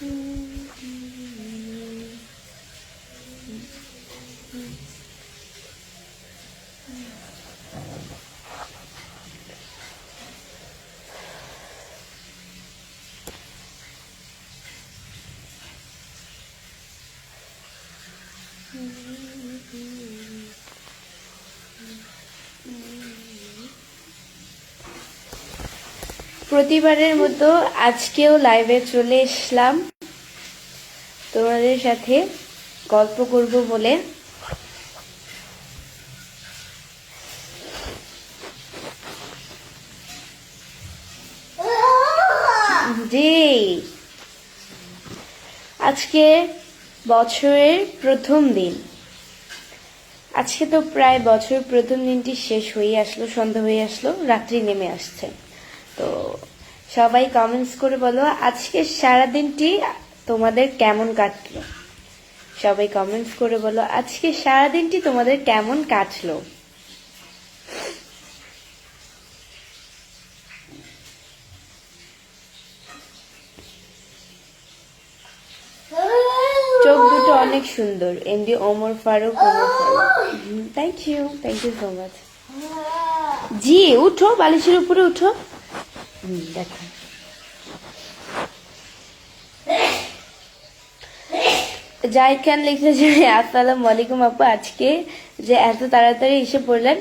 Mm. প্রতিবারের মতো আজকেও লাইভে চলে এসলাম। তোমাদের সাথে গল্প করব বলে। জি। আজকে বছরের প্রথম দিন। আজকে তো প্রায় বছর প্রথম দিনটি শেষ হয়ে আসলো, সন্ধ্যা হয়ে আসলো, রাত্রি নেমে আসছে। তো সবাই কমেন্টস করে বলো আজকে সারা দিনটি তোমাদের কেমন কাটলো? সবাই কমেন্টস করে বলো আজকে সারা দিনটি তোমাদের কেমন কাটলো? চোখ দুটো অনেক সুন্দর MD Omar Omar Faruk. Thank you thank you so much জি, উঠো, বালিশের উপরে উঠো। দেখো। যাই খান লিখেছে যে আসসালামু আলাইকুম আপু, আজকে যে এত তাড়াতাড়ি এসে পড়লেন,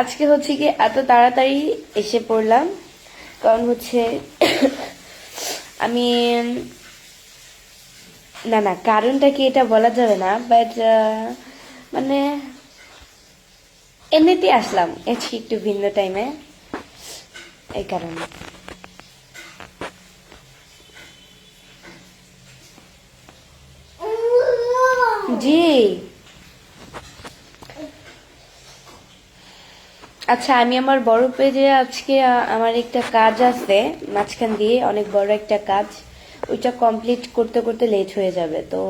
আজকে হচ্ছে কি এত তাড়াতাড়ি এসে পড়লাম, কারণ হচ্ছে আমি, না না, কারণটা কি এটা বলা যাবে না বাট মানে এমনিতেই আসলাম, আজকে একটু ভিন্ন টাইমে এই কারণে। জি। আচ্ছা আমি আমার বড় পেজে আজকে আমার একটা কাজ আছে। মাঝখান দিয়ে অনেক বড় একটা কাজ। ওইটা কমপ্লিট করতে করতে লেট হয়ে যাবে। তো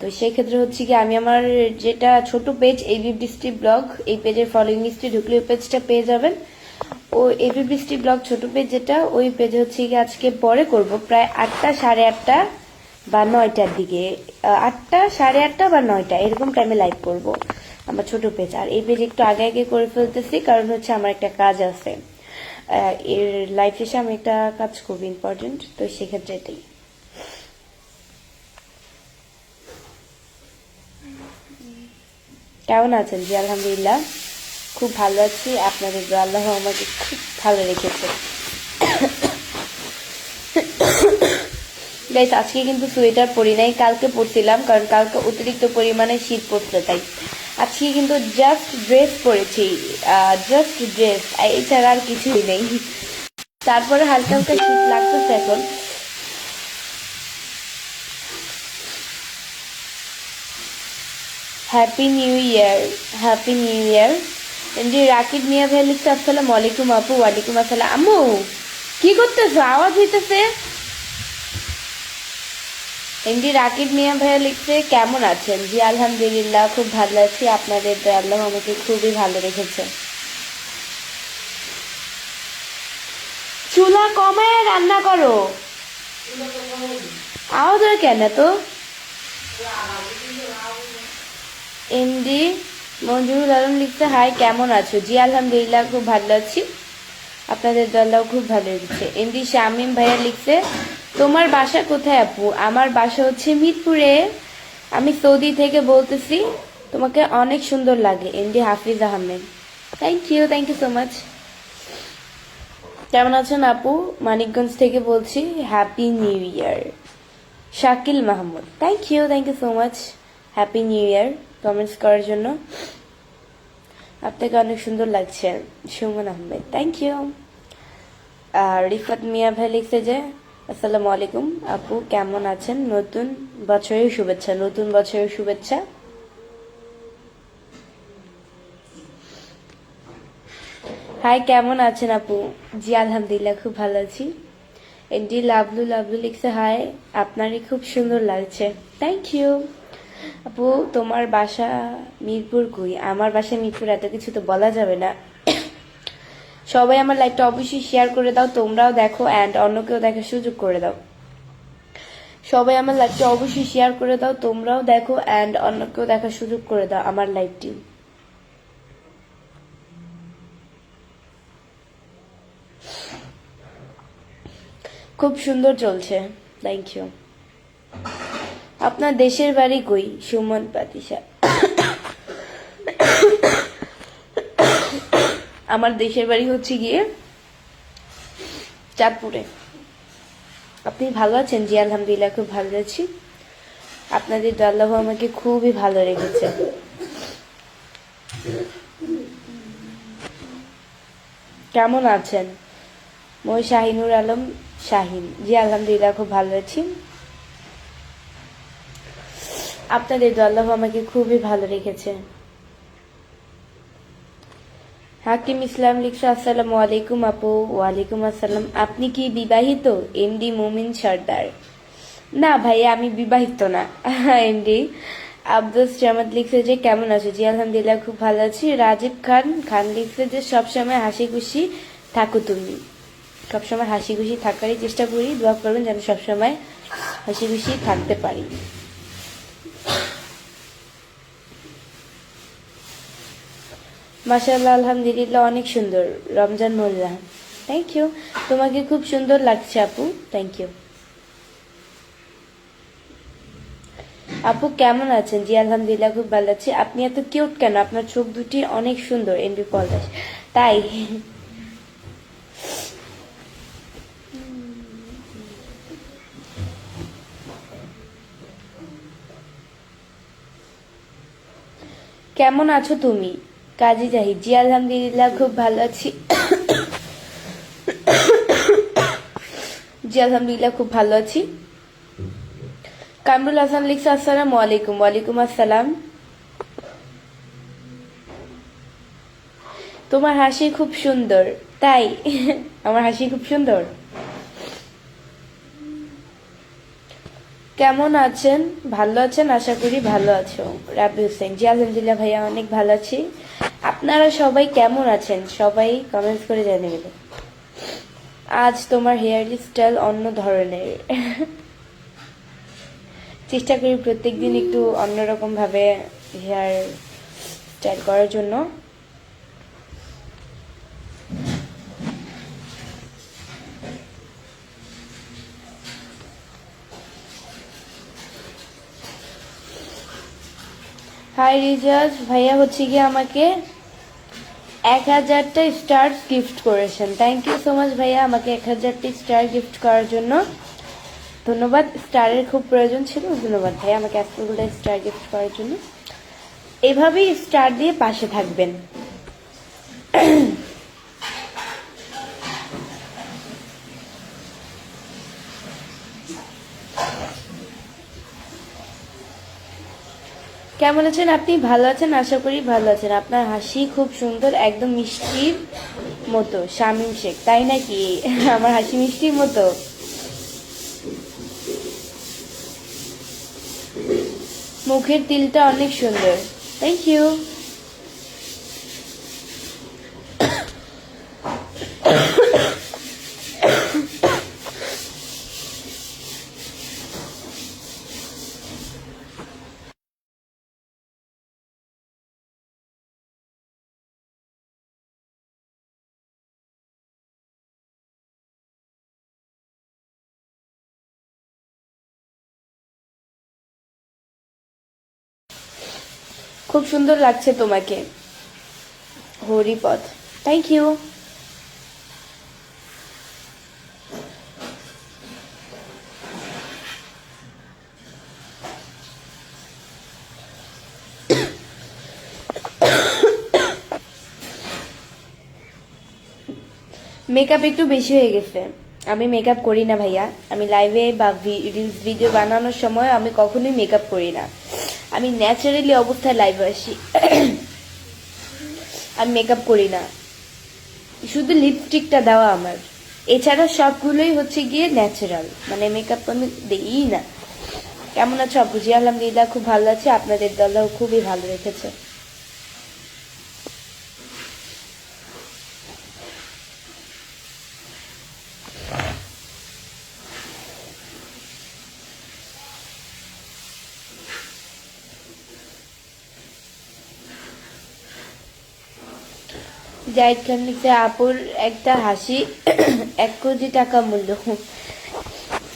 তো সেই ক্ষেত্রে হচ্ছে কি, আমি আমার যেটা ছোট পেজ এবি বৃষ্টি ব্লগ এই পেজের ফলোইং লিস্টে ঢুকলে ওই পেজটা পেয়ে যাবেন। ও এবি বৃষ্টি ব্লগ ছোট পেজ যেটা, ওই পেজে হচ্ছে কি, আজকে পরে করব। প্রায় আটটা, সাড়ে আটটা বা নয়টার দিকে আটটা, সাড়ে আটটা বা নয়টা, এরকম টাইমে লাইভ করব আমার ছোট পেজ আর এই পেজ একটু আগে আগে করে ফেলতেছি, কারণ হচ্ছে আমার একটা কাজ আছে। এর লাইফ শেষে আমি একটা কাজ করব ইম্পর্টেন্ট তো সেক্ষেত্রে এটাই। কেমন আছেন জি? আলহামদুলিল্লাহ। খুব ভালো আছি। আপনাদের আল্লাহ আমাকে খুব ভালো রেখেছে। গাইস আজকে কিন্তু সোয়েটার পরি নাই, কালকে পরছিলাম, কারণ কালকে অতিরিক্ত পরিমাণে শীত পড়ছে, তাই আজকে কিন্তু জাস্ট ড্রেস পরেছি জাস্ট ড্রেস এছাড়া আর কিছুই নেই। তারপরে হালকা হালকা শীত লাগতেছে এখন। Happy new year happy new year MD Rakib Mia ভাই লিখছে, আসসালামু আলাইকুম আপু, ওয়ালাইকুম আসসালাম। আম্মু, কি করতেছো? আওয়াজ হইতেছে। এমডি রাকিব মিয়া ভাইয়া লিখছে কেমন আছেন? জি, আলহামদুলিল্লাহ, খুব ভালো আছি। আপনাদের আল্লাহ আমাকে খুবই ভালো রেখেছে চুলা কমায় রান্না করো। আওয়াজ হয় কেন তো এমডি মঞ্জুরুল আলম লিখছে হাই, কেমন আছো? জি, আলহামদুলিল্লাহ, খুব ভালো আছি। আপনাদের দলটাও খুব ভালো লেগেছে এমডি শামিম ভাইয়া লিখছে তোমার বাসা কোথায়, আপু? আমার বাসা হচ্ছে মিরপুরে। আমি সৌদি থেকে বলতেছি, তোমাকে অনেক সুন্দর লাগে MD Hafiz Ahmed. Thank you thank you so much কেমন আছেন আপু? মানিকগঞ্জ থেকে বলছি happy new year Shakil Mahmud thank you thank you so much happy new year comments করার জন্য। আপনাকে অনেক সুন্দর লাগছে, সুমন আহমেদ থ্যাংক ইউ আর রিফাত মিয়া ভাই লিখছে যে আসসালামু আলাইকুম। আপু, কেমন আছেন? নতুন বছরের শুভেচ্ছা, নতুন বছরের শুভেচ্ছা। হাই কেমন আছেন আপু? জি, আলহামদুলিল্লাহ, খুব ভালো আছি। এন্ডি লাভলু লাভলু লিখছে হাই আপনারই খুব সুন্দর লাগছে। থ্যাংক ইউ আপু, তোমার বাসা মিরপুর কই? আমার বাসা মিরপুর, এত কিছু তো বলা যাবে না। সবাই আমার লাইভটা অবশ্যই শেয়ার করে দাও, তোমরাও দেখো অ্যান্ড অন্যকেও দেখার সুযোগ করে দাও। সবাই আমার লাইভটি অবশ্যই শেয়ার করে দাও, তোমরাও দেখো অ্যান্ড অন্যকেও দেখার সুযোগ করে দাও আমার লাইভটি খুব সুন্দর চলছে থ্যাংক ইউ আপনার দেশের বাড়ি কই? সুমন পাতিসা আমার দেশের বাড়ি হচ্ছে গিয়ে চাঁদপুরে। আপনি ভালো আছেন? জি, আলহামদুলিল্লাহ, খুব ভালো আছি। আপনাদের আল্লাহ আমাকে খুবই ভালো রেখেছে। কেমন আছেন? মই শাহিনুর আলম শাহিন। জি, আলহামদুলিল্লাহ, খুব ভালো আছি। আপনাদের আল্লাহ আমাকে খুবই ভালো রেখেছে। হাকিম ইসলাম লিখছে, আসসালামু আলাইকুম আপু, ওয়ালাইকুম আসসালাম। আপনি কি বিবাহিত? এমডি মুমিন সর্দার। না ভাই আমি বিবাহিত না। এমডি আব্দুল জামাত লিখছে যে, কেমন আছো? জি, আলহামদুলিল্লাহ, খুব ভালো আছি। রাজীব খান খান লিখছে যে, সবসময় হাসি খুশি থাকো তুমি। সবসময় হাসি খুশি থাকারই চেষ্টা করি, দোয়া করবেন যেন সবসময় হাসি খুশি থাকতে পারি। মাশাআল্লাহ, আলহামদুলিল্লাহ, অনেক সুন্দর। রমজান মোল্লা থ্যাংক ইউ তোমাকে খুব সুন্দর লাগছে, আপু। থ্যাংক ইউ আপু, কেমন আছেন? জি, আলহামদুলিল্লাহ, খুব ভালো আছি। আপনি এত কিউট কেন? আপনার চোখ দুটি অনেক সুন্দর এমবি দাস তাই? কেমন আছো তুমি? কাজী জাহিদ জি, আলহামদুলিল্লাহ, খুব ভালো আছি। জি, আলহামদুলিল্লাহ, খুব ভালো আছি। কামরুল হাসান লিখছে, আসসালামু আলাইকুম, ওয়ালাইকুম আসসালাম। তোমার হাসি খুব সুন্দর, তাই? আমার হাসি খুব সুন্দর। কেমন আছেন? ভালো আছেন? আশা করি ভালো আছো। রাবি হোসেন, জি, আলহামদুলিল্লাহ, ভাইয়া, অনেক ভালো আছি। আপনারা সবাই কেমন আছেন? সবাই কমেন্টস করে জানিয়ে দেবেন। আজ তোমার হেয়ার স্টাইল অন্য ধরনের। চেষ্টা করি প্রত্যেকদিন একটু অন্যরকম ভাবে হেয়ার স্টাইল করার জন্য। হাই রিজাজ ভাইয়া হচ্ছে গিয়ে আমাকে এক হাজারটা স্টার গিফট করেছেন। থ্যাংক ইউ সো মাচ ভাইয়া, আমাকে এক হাজারটি স্টার গিফট করার জন্য। ধন্যবাদ। স্টারের খুব প্রয়োজন ছিল, ধন্যবাদ, ভাইয়া, আমাকে এতগুলো স্টার গিফট করার জন্য। এভাবেই স্টার দিয়ে পাশে থাকবেন। কেমন আছেন আপনি? ভালো আছেন? আশা করি ভালো আছেন। আপনার হাসি খুব সুন্দর, একদম মিষ্টির মতো, শামীম শেখ। তাই নাকি? আমার হাসি মিষ্টির মতো। মুখের তিলটা অনেক সুন্দর। থ্যাংক ইউ খুব সুন্দর লাগছে তোমাকে। হরিপথ থ্যাংক ইউ মেকআপ একটু বেশি হয়ে গেছে। আমি মেকআপ করি না ভাইয়া। আমি লাইভে বা রিলস ভিডিও বানানোর সময় আমি কখনোই মেকআপ করি না। আমি ন্যাচারালি অবস্থায় লাইভে আসি। আমি মেকআপ করি না। শুধু লিপস্টিকটা দেওয়া আমার। এছাড়া সবগুলোই হচ্ছে গিয়ে ন্যাচারাল মানে মেকআপ আমি দিই না। কেমন আছো আপু? জি, আলহামদুলিল্লাহ, খুব ভালো আছে। আপনাদের দলও খুবই ভালো রেখেছে। জাহিদ খান লিখছে আপুর একটা হাসি, এক কোটি টাকা মূল্য।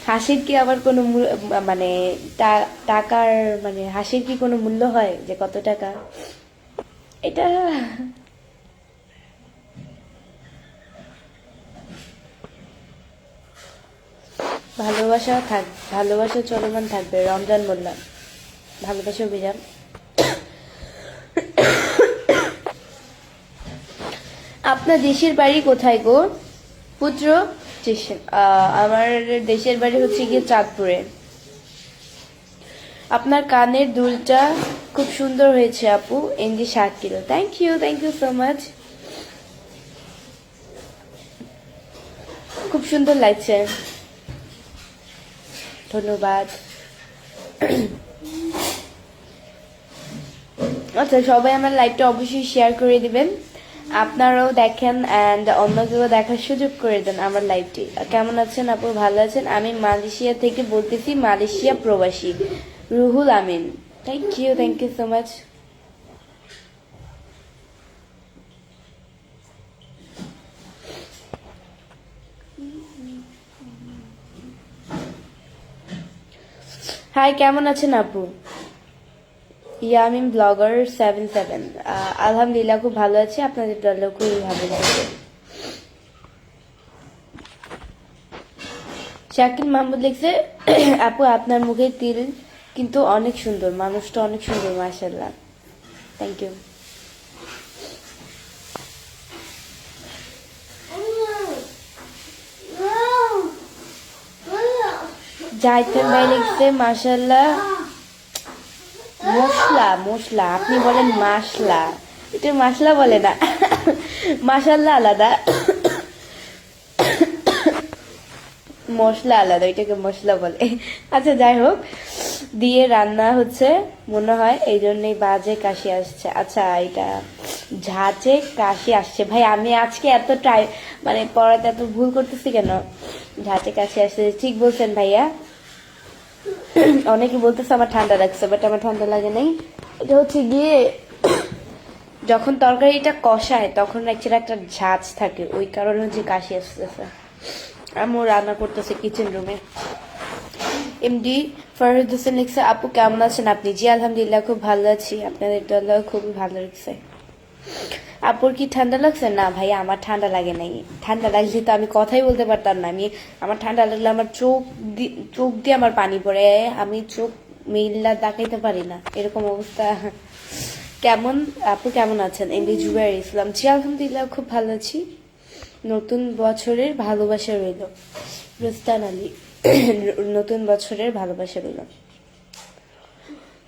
হাসির কি আবার কোনো মানে টাকার মানে হাসির কি কোনো মূল্য হয় যে কত টাকা? এটা ভালোবাসা থাক, ভালোবাসা চলমান থাকবে, রমজান বললাম ভালোবাসা অভিযান। আপনার দেশের বাড়ি কোথায় গো? পুত্র? আমার দেশের বাড়ি হচ্ছে গিয়ে চাঁদপুরে। আপনার কানের দুলটা খুব সুন্দর হয়েছে আপু, NG Shakil thank you thank you so much খুব সুন্দর লাগছে। ধন্যবাদ। আচ্ছা সবাই আমার লাইভটা অবশ্যই শেয়ার করে দিবেন। আপনারাও দেখেন অ্যান্ড অন্যকেও দেখার সুযোগ করে দেন আমার লাইভটি কেমন আছেন আপু? ভালো আছেন? আমি মালয়েশিয়া থেকে বলতেছি, মালয়েশিয়া প্রবাসী, Ruhul Amin. Thank you thank you so much hi কেমন আছেন আপু? ইয়ামিন ব্লগার সেভেন সেভেন আলহামদুলিল্লাহ খুব ভালো আছি। আপনাদের দলেও খুবই ভালো লাগছে। শাকিল মাহমুদ লিখছে আপু আপনার মুখে তিল কিন্তু অনেক সুন্দর। মানুষটা অনেক সুন্দর মাশাল্লাহ থ্যাংক ইউ জাহিদ ভাই লিখছে মাশাল্লাহ মশলা মশলা, আপনি বলেন মাসলা এটা মাসলা বলে না। মাসাল্লাহ আলাদা। মশলা আলাদা, এটাকে মশলা বলে। আচ্ছা যাই হোক। দিয়ে রান্না হচ্ছে, মনে হয় এই জন্যই বাজে কাশি আসছে। আচ্ছা এটা ঝাঁচে কাশি আসছে। ভাই, আমি আজকে এত ট্রাই মানে পড়াতে এত ভুল করতেছি কেন? ঝাঁচে কাশি আসছে। ঠিক বলছেন ভাইয়া। অনেকে বলতেছে আমার ঠান্ডা লাগছে বাট আমার ঠান্ডা লাগে নাই। এটা হচ্ছে গিয়ে, যখন তরকারিটা কষায়, তখন অ্যাকচুয়ালি একটা ঝাঁজ থাকে, ওই কারণে হচ্ছে কাশি আসতেছে। আমিও রান্না করতেছে কিচেন রুমে এমডি ফরহাদ হোসেন লিখছে, আপু কেমন আছেন? আপনি জি, আলহামদুলিল্লাহ, খুব ভালো আছি। আপনাদের দল খুবই ভালো লাগছে। আপুর কি ঠান্ডা লাগছে? না ভাই, আমার ঠান্ডা লাগে নাই। ঠান্ডা লাগলে তো আমি কথাই বলতে পারতাম না। আমি আমার ঠান্ডা লাগলে আমার চোখ চোখ দিয়ে আমার পানি পড়ে। আমি চোখ মিল্লা তাকাইতে পারি না। এরকম অবস্থা। কেমন? আপু কেমন আছেন? এমডি জুবাইর ইসলাম। জি, আলহামদুলিল্লাহ, খুব ভালো আছি। নতুন বছরের ভালোবাসা রইল। রুস্তান আলী। নতুন বছরের ভালোবাসা রইল।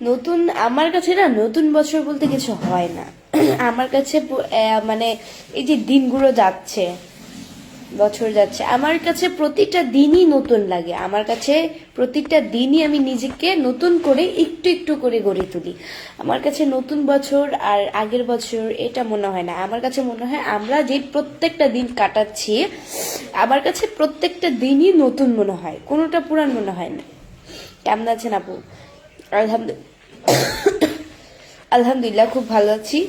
নতুন, আমার কাছে না নতুন বছর বলতে কিছু হয় না। আমার কাছে মানে এই যে দিনগুলো যাচ্ছে, বছর যাচ্ছে, আমার কাছে প্রতিটা দিনই নতুন লাগে। আমার কাছে প্রতিটা দিনই আমি নিজেকে নতুন করে একটু একটু করে গড়ে তুলি। আমার কাছে নতুন বছর আর আগের বছর এটা মনে হয় না। আমার কাছে মনে হয় আমরা যে প্রত্যেকটা দিন কাটাচ্ছি, আমার কাছে প্রত্যেকটা দিনই নতুন মনে হয়। কোনোটা পুরান মনে হয় না। কেমন আছেন আপু? আলহামদুলিল্লাহ। আলহামদুলিল্লাহ, খুব ভালো আছি।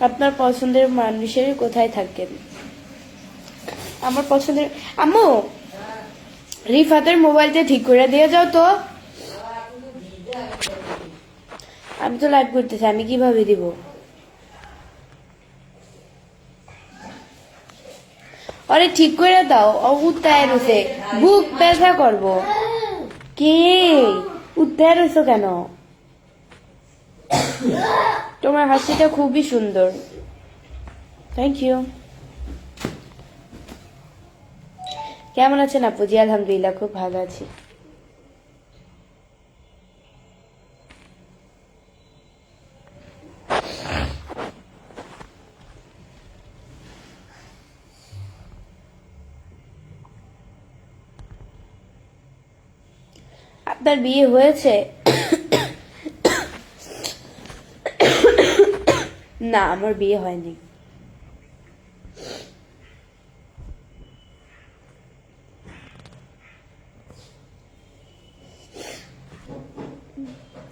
আপনার পছন্দের মানুষের কোথায় থাকেন? আমার পছন্দের আম্মু! রিফাতের মোবাইলটা ঠিক করে দিয়ে যাও তো। আমি তো লাইভ করতেছি, আমি কীভাবে দিব? আরে ঠিক করে দাও, উত্তায় রয়েছে। বুক ব্যথা করব। কে? উত্তায় রয়েছে কেন? তোমার হাসিটা খুবই সুন্দর। থ্যাংক ইউ কেমন আছেন আপু? জি, আলহামদুলিল্লাহ, খুব ভালো আছি। আপনার বিয়ে হয়েছে? না, আমার বিয়ে হয়নি।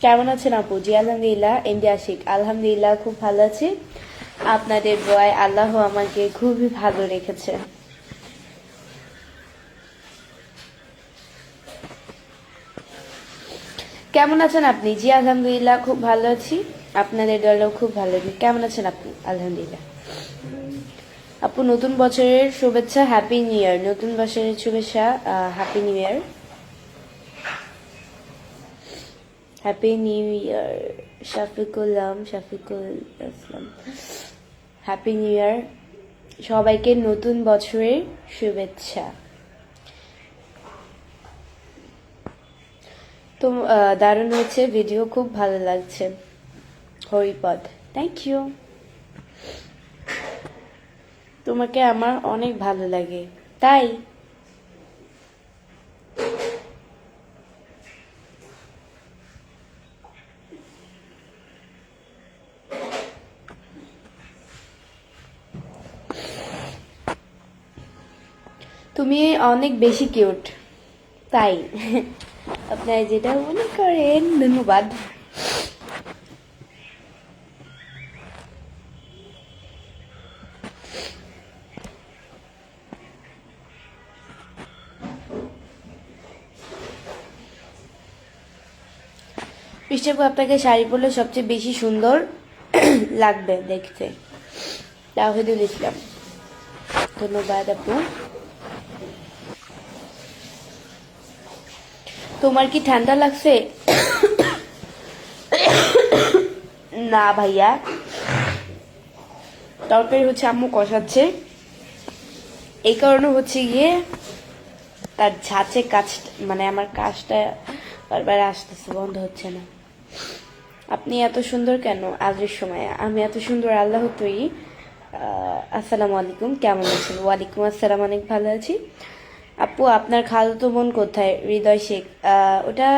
কেমন আছেন আপু? জি, আলহামদুলিল্লাহ, এমডি আশিক। আলহামদুলিল্লাহ, খুব ভালো আছি। আপনাদের দোয়ায় আল্লাহ আমাকে খুবই ভালো রেখেছে। কেমন আছেন আপনি? জি, আলহামদুলিল্লাহ, খুব ভালো আছি। আপনাদের দলও খুব ভালো আছি কেমন আছেন আপনি? আলহামদুলিল্লাহ। আপু, নতুন বছরের শুভেচ্ছা হ্যাপি নিউ ইয়ার নতুন বছরের শুভেচ্ছা happy new year happy new year শাফিকুল্লাম Shafikul Islam happy new year সবাইকে নতুন বছরের শুভেচ্ছা। তো দারুণ হয়েছে। ভিডিও খুব ভালো লাগছে। হরিপদ থ্যাংক ইউ তোমাকে আমার অনেক ভালো লাগে। তাই? তুমি অনেক বেশি কিউট তাই? আপনারা যেটা মনে করেন, ধন্যবাদ। পৃষ্ঠাপু আপনাকে শাড়ি পরলে সবচেয়ে বেশি সুন্দর লাগবে দেখতে। তাহিদুল ইসলাম ধন্যবাদ আপু। তোমার কি ঠান্ডা লাগছে? না ভাইয়া। তরকারি হচ্ছে আম্মু কষাচ্ছে। এই কারণে হচ্ছে গিয়ে তার ঝাঁচে কাজ মানে আমার কাজটা বারবার আসতেছে, বন্ধ হচ্ছে না। আপনি এত সুন্দর কেন আজের সময়? আমি এত সুন্দর, আল্লাহ তৈরি আসসালামু আলাইকুম। কেমন আছেন? ওয়ালাইকুম আসসালাম, অনেক ভালো আছি। আপু আপনার খালাতো বোন কোথায়? হৃদয় শেখ ওটা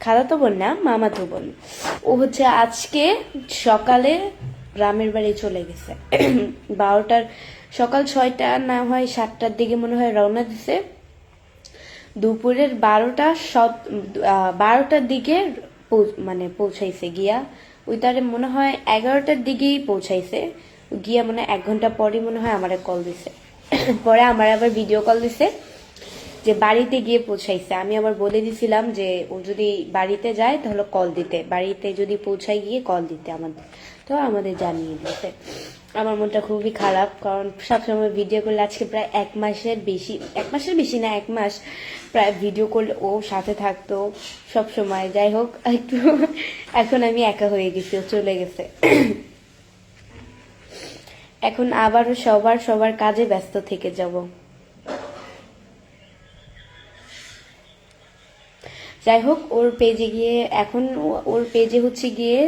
খালাতো বোন না মামাতো বোন। ও হচ্ছে আজকে সকালে গ্রামের বাড়ি চলে গেছে। বারোটার সকাল ছয়টা না হয় সাতটার দিকে মনে হয় রওনা দিছে। দুপুরের বারোটা আহ, বারোটার দিকে মানে পৌঁছাইছে গিয়া। ওই তারে মনে হয় এগারোটার দিকেই পৌঁছাইছে। গিয়া মানে এক ঘণ্টা পরই মনে হয় আমার কল দিছে। পরে আমার আবার ভিডিও কল দিছে। যে বাড়িতে গিয়ে পৌঁছাইছে। আমি আবার বলে দিছিলাম যে, ও যদি বাড়িতে যায় তাহলে কল দিতে। বাড়িতে যদি পৌঁছায় গিয়ে কল দিতে আমাদের। তো আমাদের জানিয়ে দিয়েছে। আমার মনটা খুবই খারাপ, কারণ সবসময় ভিডিও করলে আজকে প্রায় এক মাসের বেশি, এক মাসের বেশি না, এক মাস প্রায় ভিডিও করলে ও সাথে থাকতো সব সময় যাই হোক, একটু এখন আমি একা হয়ে গেছি, ও চলে গেছে। এখন আবারও সবার সবার কাজে ব্যস্ত থেকে যাব। যাই হোক ওর পেজে গিয়ে এখন ওর পেজে হচ্ছে গিয়ে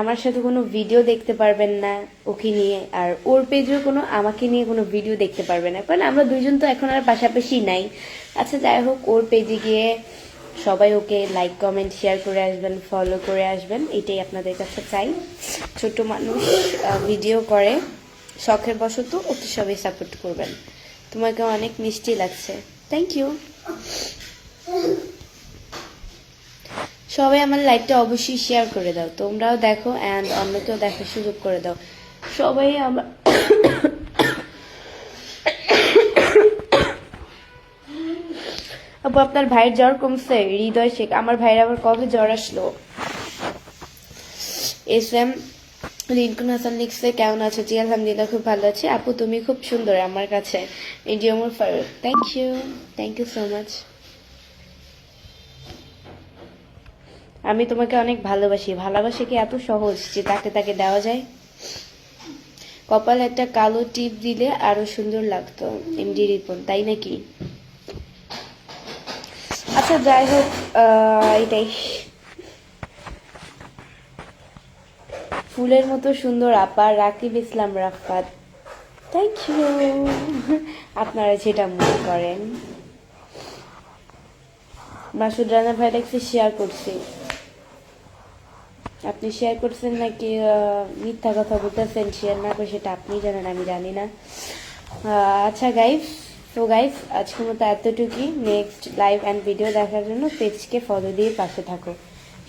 আমার সাথে কোনো ভিডিও দেখতে পারবেন না ওকে নিয়ে, আর ওর পেজেও কোনো আমাকে নিয়ে কোনো ভিডিও দেখতে পারবে না। কারণ আমরা দুইজন তো এখন আর পাশাপাশি নাই। আচ্ছা যাই হোক ওর পেজে গিয়ে সবাই ওকে লাইক কমেন্ট শেয়ার করে আসবেন ফলো করে আসবেন, এটাই আপনাদের কাছে চাই। ছোট মানুষ ভিডিও করে, শখের বশত ওকে সবাই সাপোর্ট করবেন। তোমাকে অনেক মিষ্টি লাগছে। থ্যাংক ইউ সবাই আমার লাইভটা অবশ্যই শেয়ার করে দাও। তোমরাও দেখো অ্যান্ড অন্যকেও দেখার সুযোগ করে দাও। সবাই আমার আপু, আপনার ভাইয়ের জ্বর কমছে, হৃদয় শেখ। আমার ভাইয়ের আবার কবে জ্বর আসলো? এস এম রিঙ্কুন হাসান লিখছে কেমন আছো? জি, আলহামদুলিল্লাহ, খুব ভালো আছি। আপু, তুমি খুব সুন্দর আমার কাছে। India more Faruk thank you thank you so much আমি তোমাকে অনেক ভালোবাসি। ভালোবাসা কি এত সহজ যে তাকে তাকে দেওয়া যায়? কপালে একটা কালো টিপ দিলে আরও সুন্দর লাগতো, এমডি রিপন, তাই নাকি? আচ্ছা যাই হোক এটাই। ফুলের মতো সুন্দর আপা রাকিব ইসলাম রাফাত। থ্যাংক ইউ আপনারা যেটা মনে করেন। মাসুদ রানা ভাই দেখছি শেয়ার করছি। আপনি শেয়ার করছেন নাকি মিথ্যা কথা বলতেছেন? শেয়ার না করে সেটা আপনি জানেন, আমি জানি না। আচ্ছা গাইস তো গাইস আজকের মতো এতটুকুই। নেক্সট লাইভ অ্যান্ড ভিডিও দেখার জন্য পেজকে ফলো দিয়ে পাশে থাকো।